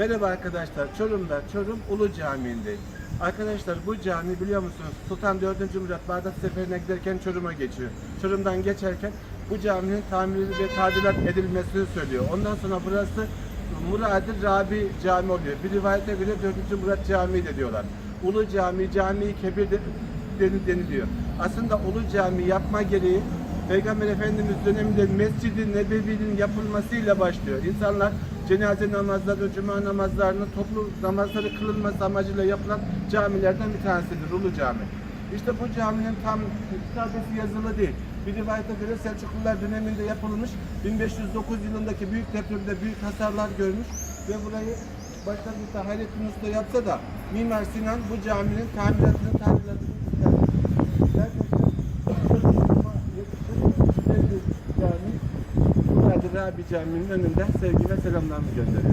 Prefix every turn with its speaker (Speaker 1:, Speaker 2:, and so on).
Speaker 1: Merhaba arkadaşlar. Çorum'da Çorum Ulu Camii'ndeyim. Arkadaşlar bu cami biliyor musunuz? Sultan 4. Murat Bağdat Seferi'ne giderken Çorum'a geçiyor. Çorum'dan geçerken bu caminin tamiri ve tadilat edilmesini söylüyor. Ondan sonra burası Muradi Rabi Cami oluyor. Bir rivayete göre 4. Murat Camii de diyorlar. Ulu Cami, Cami-i Kebir de, deni- deniliyor. Aslında Ulu Cami yapma gereği Peygamber Efendimiz döneminde Mescid-i Nebevi'nin yapılmasıyla başlıyor. İnsanlar cenaze namazları, cuma namazlarını, toplu namazları kılınması amacıyla yapılan camilerden bir tanesidir Ulu Cami. İşte bu caminin tam kitabesi yazılı değil. Bir rivayete göre Selçuklular döneminde yapılmış, 1509 yılındaki büyük depremde büyük hasarlar görmüş ve burayı başlangıçta Hayrettin Usta yapsa da Mimar Sinan bu caminin tamiratını tadilatını Murat Rabi Camii'nin önünde sevgi ve selamlarımı gönderiyorum.